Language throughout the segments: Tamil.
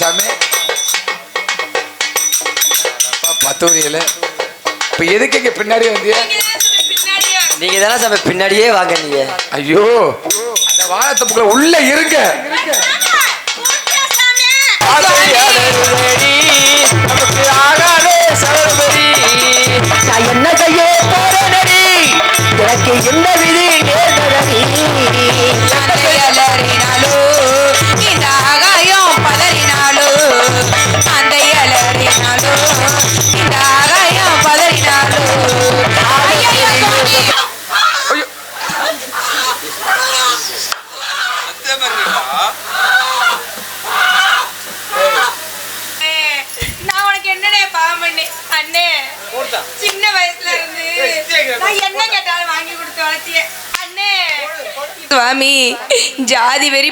சாமி. பத்தூரியல இப்ப எதுக்கு இங்க பின்னாடி வந்திய? நீங்க தானே சாமி பின்னாடியே வாங்க நீங்க. ஐயோ அந்த வாழைத்தப்புக்குள்ள உள்ள இருங்க. என்ன செய்ய போறேனடி? எனக்கு என்ன விதி? நேர்ந்ததடி.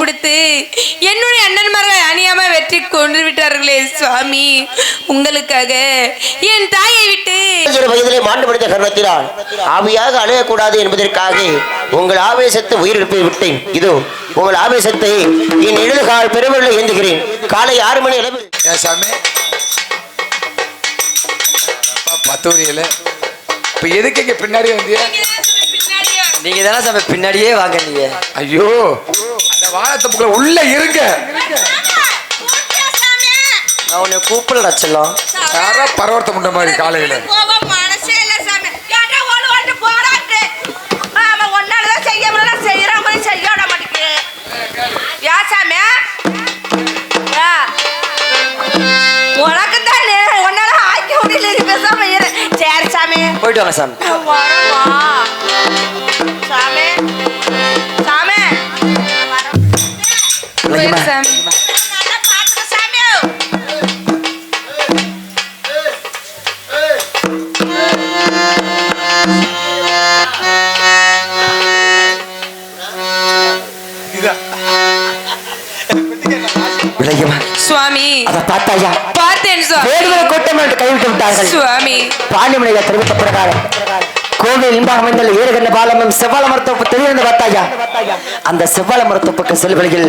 பிடித்து என்னுடைய அண்ணன்மார்கள் அணியாம வெற்றி கொண்டு விட்டார்களே சுவாமி. உங்களுக்காக என் தாயை விட்டு. வயதிலே மாண்டு படித்த கர்ணத்தினால் ஆவியாக அலையக்கூடாது என்பதற்காக உங்கள் ஆவேசத்தை உயிரிழப்பை விட்டேன். இதோ உங்கள் ஆவேசத்தை என் இடதுகால் பெருவிரலை ஏந்துகிறேன். காலை ஆறு மணி அளவில். பத்தூரியல. இப்ப எதுக்கு இங்க பின்னாடி வந்திய? நீங்க தானே சாமி பின்னாடியே வாங்க நீங்க ஐயோ வாழைத்தப்புக்குள்ள உள்ள இருங்க. நான் உன்னை கூப்பிடல செல்லம். யாரா பரவர்த்தம் முண்ட மாதிரி காலையில? போக மனசே இல்ல பார்த்தாயா? பார்த்தேன் வேடுவரை கூட்டம் என்று கைவிட்டு விட்டார்கள். சுவாமி. பாண்டிமலையில தெரிவித்த பிரகாரம் கோவில் இன்பாக அமைந்துள்ள ஏழுகண்ட பாலமும் செவ்வாழ மரத்தோப்பு தெரிந்து பார்த்தாயா? அந்த செவ்வாழ மரத்தோப்புக்கு செல்வழியில்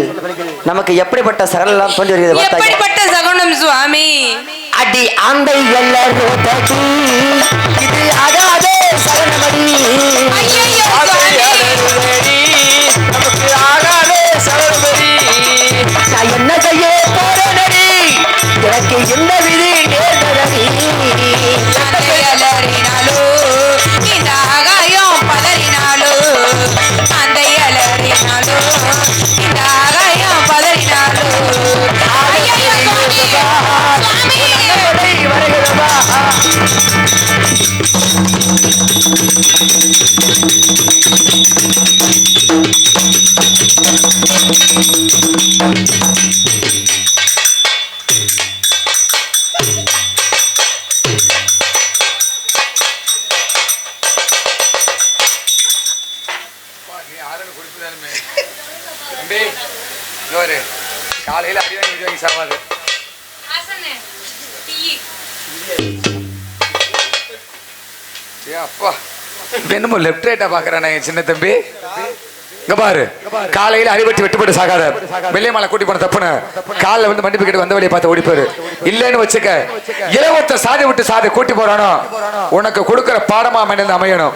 நமக்கு எப்படிப்பட்ட சகலம் எல்லாம் தோன்றி வருகிறது எப்படிப்பட்ட சகுனம் சுவாமி? அடி ஆந்தை எல்லோரும் இது அகாதே சரணமடி ஐயையோ, காலையில அடி வாங்கி வாங்கி சாவாது ஆசனே, டீ. ஏ அப்பா என்னமோ லெஃப்ட் ரைட்டா பாக்குறானே என் சின்ன தம்பி இங்க பாரு. காலையில அடிபட்டு வெட்டுப்பட்டு சாகாத. வெள்ளை மலை கூட்டி போன தப்புன்னு காலைல வந்து மன்னிப்பு கேட்டு வந்த வழியை பார்த்து ஓடிப்பாரு. இல்லைன்னு வச்சுக்க இலவத்த சாதி விட்டு சாதி கூட்டி போறானோ? உனக்கு கொடுக்கிற பாடமா அமைந்து அமையணும்.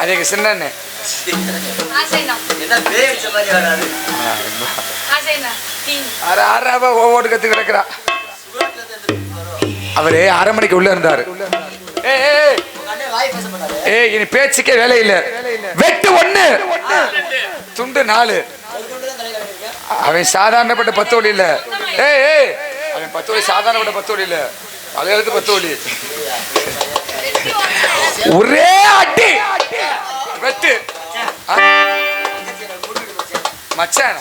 அது எங்க சின்னண்ணே. அரை கத்து கிடக்குறா. அவரு அரை மணிக்கு உள்ள இருந்தாரு. ஏ ஏய், இனி பேச்சுக்கே வேலை இல்ல. வெட்டு ஒண்ணு. துண்டு நாலு. அவன் சாதாரணப்பட்ட பத்து வழி இல்ல. ஏய் ஏய். அவன் பத்து வழி சாதாரணப்பட்ட பத்து வழி இல்ல. அலையெழுத்து பத்து வழி ஒரே அடி. வெட்டு. மச்சான?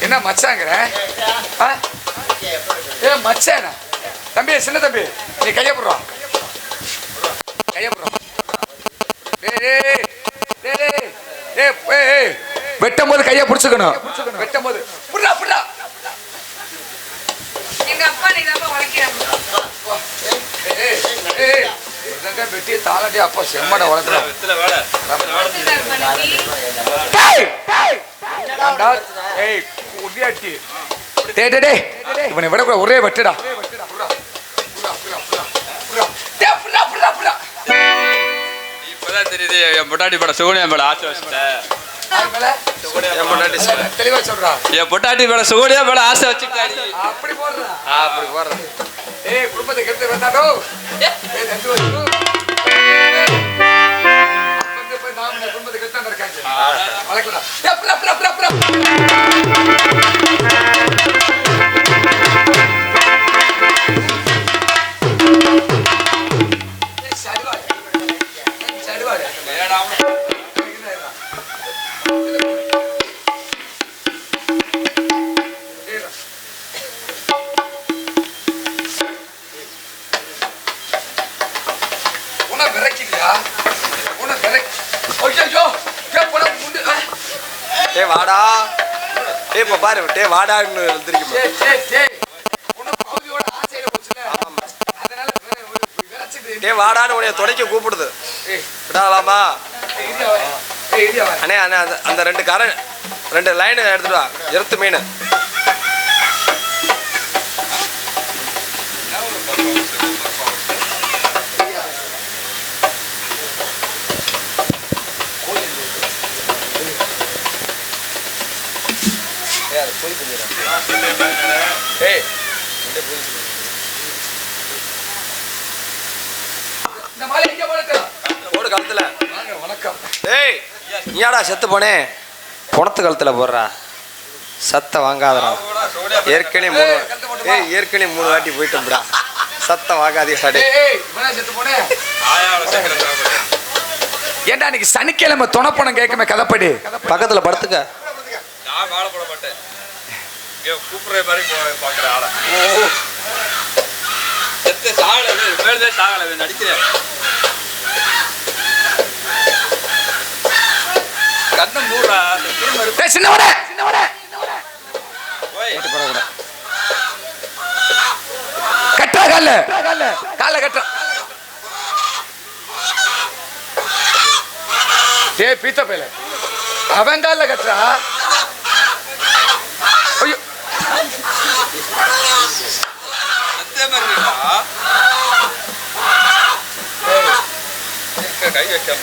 என்ன மச்சாங்கிற? ஆ? ஏ மச்சான? தம்பி சின்ன தம்பி நீ கையப்படுறான் போடுறா கைய போடுறா டேய், டேய், டேய், டேய், டேய், ஏய், ஏய், வெட்டும் போது கைய புடிச்சுக்கணும் வெட்டும் போது புடுறா எங்க அப்பா நீ தான் உழைக்கிறாங்க இப்பதான் தெரியுது என் பொட்டாட்டி படம் சுகுனியா மேல ஆசை வச்சுட்டேன். என் பொட்டாட்டி மேல சுகுனியா மேல ஆசை வச்சுட்டாடி அப்படி போடுறா. அப்படி போடுறேன் ஏய் குடும்பத்தை கெடுத்து வந்தாடோ? குடும்பத்தை கெடுத்தாண்ட இருக்காங்க வளர்க்கடா. உன பகுதியோட ஆசையில போச்சுல அதனால விர- விர- விரச்சிட்டு டேய் வாடான்னு உன்னைய துடைக்க கூப்பிடுது. விடாலாமா அண்ணே அண்ணே அந்த- அந்த ரெண்டு கரை ரெண்டு லைன் எடுத்துட்டு வா. எருத்து மீன். ஏய் இந்த டேய் நீயாடா செத்து போனே? புணத்து கழுத்துல போடுறா. சத்த வாங்காதடா. ஏற்கனவே மூணு ஏய் ஏற்கனவே மூணு வாட்டி போயிட்டோம்டா. செத்து போனே? ஏன்டா இன்னைக்கு சனிக்கிழமை துணப்பணம் கேட்குமே கதைப்படி. பக்கத்துல படுத்துக்க நான் வாழ போட மாட்டேன் இங்க கூப்பிடுற மாதிரி போ- பாக்குற ஆளை. செத்து சாகல பேருதே சாகல நடிக்கிறேன் கண்ணை மூடுறா. திரும்ப சின்னவனே சின்னவனே போய் கட்டா கால்ல. கால்ல கட்டா ஏய் பீத்த பேல அவன் கால்ல கட்டுறா ஐயோ அதே மாதிரி இருக்கா? கை வைக்க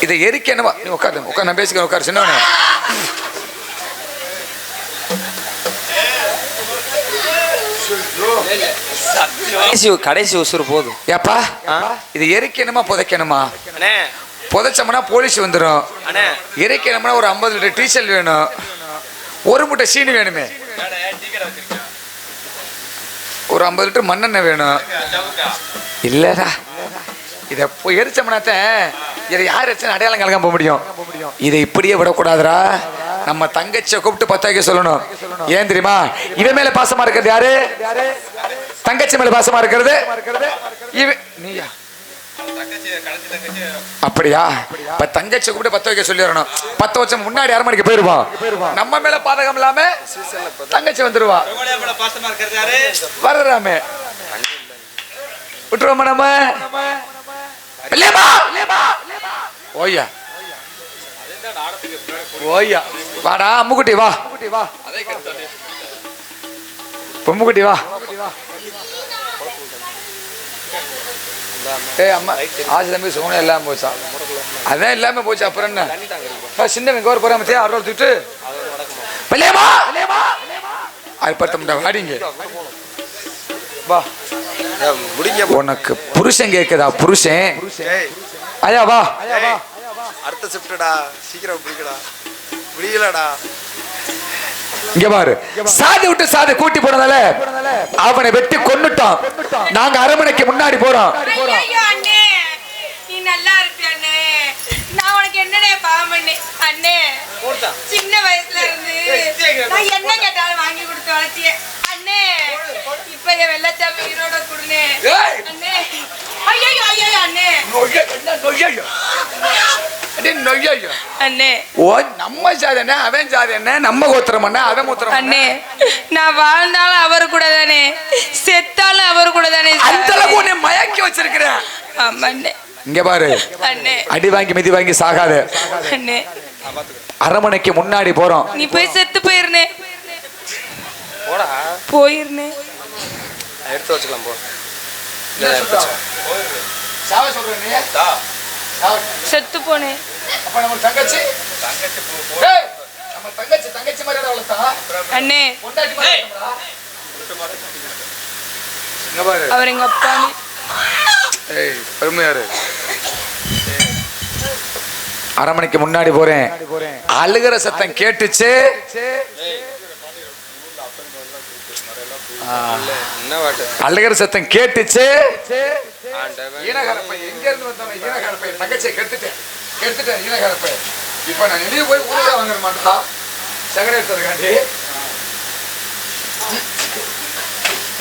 இதை எரிக்க என்னவா? நீ உட்காரு உட்கார் நான் பேசிக்கிறேன் உட்காரு சின்னவனே. கடைசி கடைசி உசுறு போதும். ஏப்பா? இது எரிக்கணுமா புதைக்கணுமா? புதைச்சோம்னா போலீஸ் வந்துடும் எரிக்கணும்னா ஒரு ஐம்பது லிட்டர் டீசல் வேணும். ஒரு மூட்டை சீனி வேணுமே. ஒரு ஐம்பது லிட்டர் மண்ணெண்ணெய் வேணும். இல்லடா. இதை எரிச்சோம்னாத்த இதை யார் எரிச்சா அடையாளம் கலக்காம போக முடியும். இதை இப்படியே விடக்கூடாதுரா நம்ம தங்கச்சியை கூப்பிட்டு பத்து சொல்லணும். ஏன் தெரியுமா? இவன் மேல பாசமா இருக்கிறது யாரு? தங்கச்சி மேல பாசமா இருக்கிறது? இவன் நீயா? அப்படியா? இப்ப தங்கச்சி கூப்பிட்டு பத்த வைக்க சொல்லிடணும். பத்து வருஷம் முன்னாடி அரை மணிக்கு போயிருவான் நம்ம மேல பாதகம் இல்லாம தங்கச்சி வந்துருவா. வர்றாமே விட்டுருவோமா நம்ம? ஓய்யா. ஓய்யா. வாடா அம்முக்குட்டி வா வா. பொம்முக்குட்டி வா. ஏய் அம்மா ஆசி தம்பி சோனம் எல்லாம் போச்சா அதான் எல்லாமே போச்சு அப்புறம் என்ன? சின்ன வெங்க ஒரு போறாம அறுபது தூட்டு வெளியமா அது பத்த வாடிங்க. வா. முடிங்க உனக்கு புருஷன் கேக்குதா புருஷன்? ஐயா வா. அடுத்த ஷிஃப்ட்டடா சீக்கிரம் பிடிக்கடா முடியலடா. இங்க பாரு. சாதி விட்டு சாதி கூட்டி போனதால அவனை வெட்டி கொன்னுட்டான். நாங்க அரமனைக்கு முன்னாடி போறோம். ஐயோ அண்ணே நீ நல்லா இருப்பிய அண்ணே? நான் உனக்கு என்னடே பாவம் பண்ணே அண்ணே சின்ன வயசுல இருந்து நான் என்ன கேட்டாலும் வாங்கி கொடுத்து வளர்த்திய. அண்ணே இப்ப என் வெள்ளச்சாமி ஈரோட குடுனே. ஏய்! அண்ணே ஐயோ ஐயோ அண்ணே. நொய்ய, என்ன நொய்யையோ? அடே. அண்ணே. ஓ நம்ம என்ன? அவன் என்ன? நம்ம கோத்திரம் என்ன? அவன் கோத்திரம்? அண்ணே நான் வாழ்ந்தாலும் அவர் கூட தானே. செத்தாலும் அவர் கூட தானே அந்த அளவுக்கு உன்னை மயக்கி வச்சிருக்கிறேன் ஆமா அண்ணே. இங்க பாரு. அண்ணே. அடி வாங்கி மிதி வாங்கி சாகாத. அண்ணே. அரமனைக்கு முன்னாடி போறோம். நீ போய் செத்து போயிருனே போயிருந்தேன் எடுத்து வச்சுக்கலாம் போ. செத்து போனேன் அப்ப நம்ம தங்கச்சி. தங்கச்சி நம்ம தங்கச்சி தங்கச்சி மாதிரி வளர்த்தா? அண்ணே. பொண்டாட்டி மாதிரி அவர் எங்க அப்பான்னு. ஏய் பெருமையாரு. அரை மணிக்கு முன்னாடி போறேன். அழுகிற சத்தம் கேட்டுச்சு. அழுகிற சத்தம் கேட்டுச்சு. ஈனகரப்பை எங்க இருந்து வந்தவன் ஈனகரப்பை? தங்கச்சியை கெடுத்துட்டேன். கெடுத்துட்டேன் ஈனகரப்பை. இப்ப நான் வெளியே போய் ஊருகா வாங்க மாட்டா சகர எடுத்ததுக்காண்டி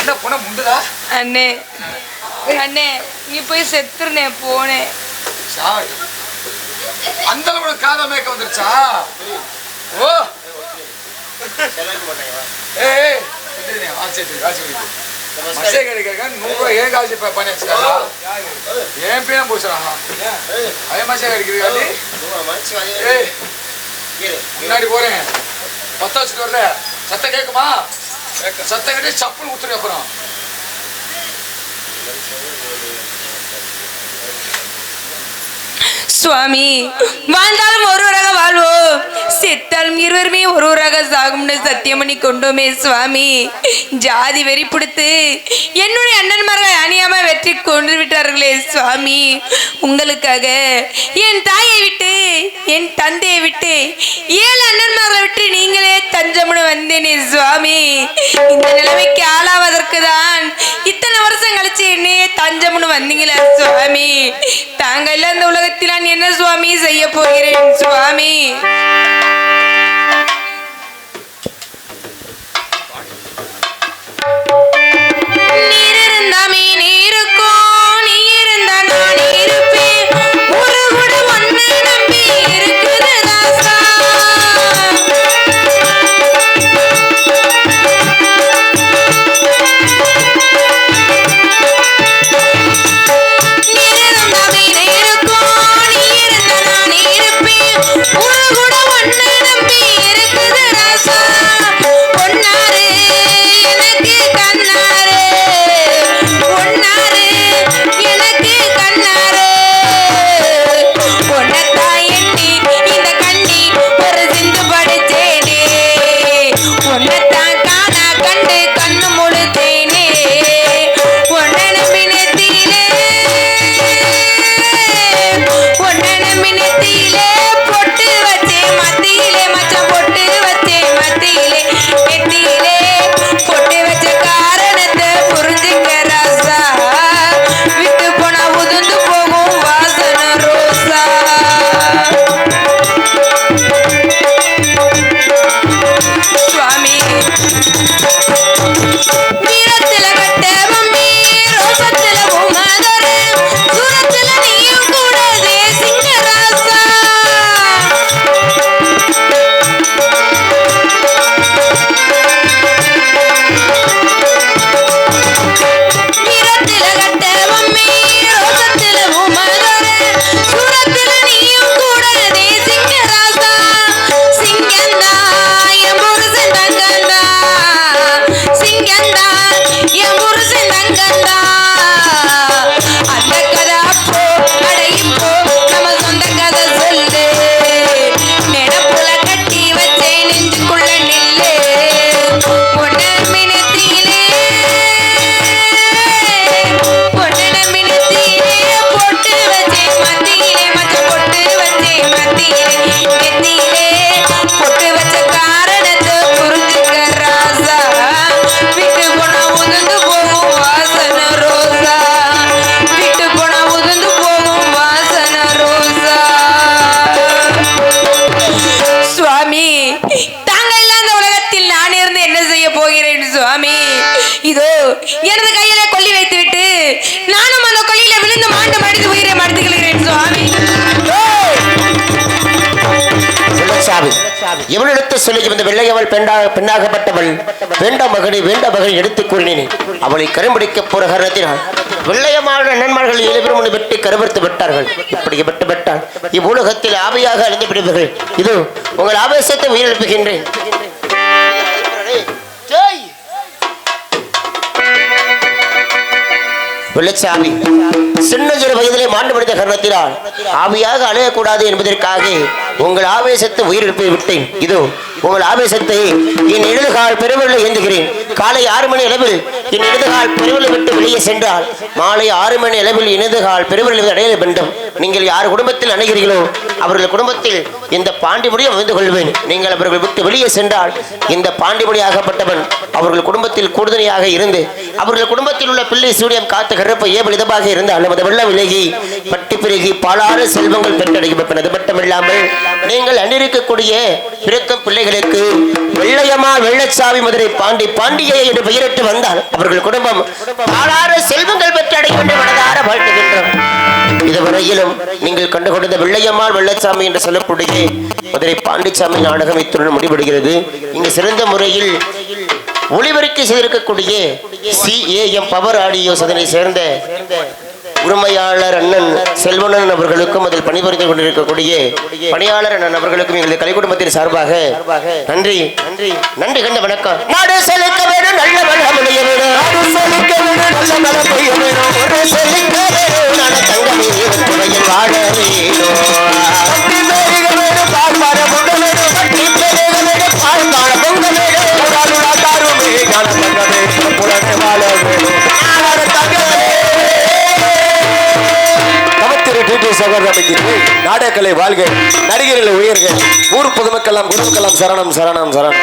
என்ன பொண்ண முண்டுதா அண்ணே அண்ணே நீ போய் செத்துருனேன் போனேன் சாவட்டு அந்த அளவுக்கு காதல் மேக்க வந்துருச்சா? ஓ. சரி, சரி, ஆச்சு, சரி. மசே கிடைக்கிறக்க நூறு ரூபாய் ஏன் காசு இப்ப பண்ணி வச்சுக்காரா ஏன் பேரும் போச்சுடா அதே மசே கிடைக்கிறது முன்னாடி போறேன் பத்த வச்சுட்டு வரல சத்தம் கேட்குமா சத்தம் கேட்டு சப்புன்னு ஊத்துரு அப்புறம் சுவாமி வாழ்ந்தாலும் ஒருவராக வாழ்வோம். செத்தாலும் இருவருமே ஒருவராக சாகும்னு சத்தியம் பண்ணி கொண்டோமே சுவாமி. ஜாதி வெறி பிடித்து என்னுடைய அண்ணன்மார்களை அணியாம வெற்றி கொண்டு விட்டார்களே சுவாமி. உங்களுக்காக என் தாயை விட்டு என் தந்தையை விட்டு ஏழு அண்ணன்மார்களை விட்டு நீங்களே தஞ்சம்னு வந்தேனே சுவாமி. இந்த நிலைமைக்கு ஆளாவதற்கு தான் இத்தனை என்னையே தஞ்சம்னு வந்தீங்களா சுவாமி. தாங்க அந்த இந்த உலகத்தில் நான் என்ன சுவாமி செய்ய போகிறேன் சுவாமி? நீர் சொல்லி இந்த வெள்ளையவள் பெண்ணாக பெண்ணாகப்பட்டவள். வேண்ட மகனை வேண்ட மகனை எடுத்துக் கொள்ளினேன். அவளை கரும்பிடிக்க போற காரணத்தினால் வெள்ளையமான நண்பர்கள் இளைவரும் வெட்டி கருவறுத்து விட்டார்கள். இப்படி விட்டு விட்டால் இவ்வுலகத்தில் ஆவையாக அழிந்து விடுவீர்கள். இது உங்கள் ஆவேசத்தை உயிரிழப்புகின்றேன் வெள்ளச்சாமி சின்ன சிறு வயதிலே மாண்டு மனித கர்ணத்தினால் ஆவியாக அழையக்கூடாது என்பதற்காக உங்கள் ஆவேசத்தை உயிரிழப்பை விட்டேன். இதோ உங்கள் ஆவேசத்தை என் இடதுகால் பெருவரில் ஏந்துகிறேன். காலை ஆறு மணி அளவில் என் இடதுகால் பெருவிரலை விட்டு வெளியே சென்றால் மாலை ஆறு மணி அளவில் இடதுகால் பெருவிரலை அடைய வேண்டும். நீங்கள் யார் குடும்பத்தில் அணுகிறீர்களோ அவர்கள் குடும்பத்தில் இந்த பாண்டிமுடியை அமைந்து கொள்வேன். நீங்கள் அவர்கள் விட்டு வெளியே சென்றால் இந்த பாண்டிமுடி ஆகப்பட்டவன் அவர்கள் குடும்பத்தில் கூடுதலையாக இருந்து அவர்கள் குடும்பத்தில் உள்ள பிள்ளை சூரியம் காத்த ஏவல் இதமாக இருந்தால் நமது வெள்ளம் விலகி பட்டி பெருகி பலாறு செல்வங்கள் பெற்றடைக்கப்பட்டது மட்டுமில்லாமல் நீங்கள் அணிருக்கக்கூடிய பிறக்கும் பிள்ளைகளுக்கு வெள்ளையம்மா வெள்ளச்சாமி மதுரை பாண்டி பாண்டியை என்று பெயரிட்டு வந்தால் அவர்கள் குடும்பம் பாலாறு செல்வங்கள் பெற்றடையும் என்று மனதார வாழ்த்துகின்றோம். இதுவரையிலும் நீங்கள் கண்டு கொண்ட வெள்ளையம்மாள் வெள்ளச்சாமி என்று சொல்லக்கூடிய மதுரை பாண்டிச்சாமி நாடகம் இத்துடன் முடிவடைகிறது. இங்கு சிறந்த முறையில் ஒளிபரப்பு செய்திருக்கக்கூடிய C A M power audio சதனை சேர்ந்த உரிமையாளர் அண்ணன் செல்வனன் அவர்களுக்கும் அதில் பணிபுரிந்து கொண்டிருக்கக்கூடிய பணியாளர் அண்ணன் அவர்களுக்கும் எங்களது கலை குடும்பத்தின் சார்பாக நன்றி. நன்றி நன்றி கண்ட வணக்கம். நாடு செலுத்த வேணும் நல்ல வளம் நாடு செலுத்த வேணும் நல்ல வளம் டிடி நாடகக்கலை வாழ்க நடிகர்கள் உயர்க ஊர் பொதுமக்கெல்லாம் குருமக்கெல்லாம் சரணம் சரணம் சரணம்.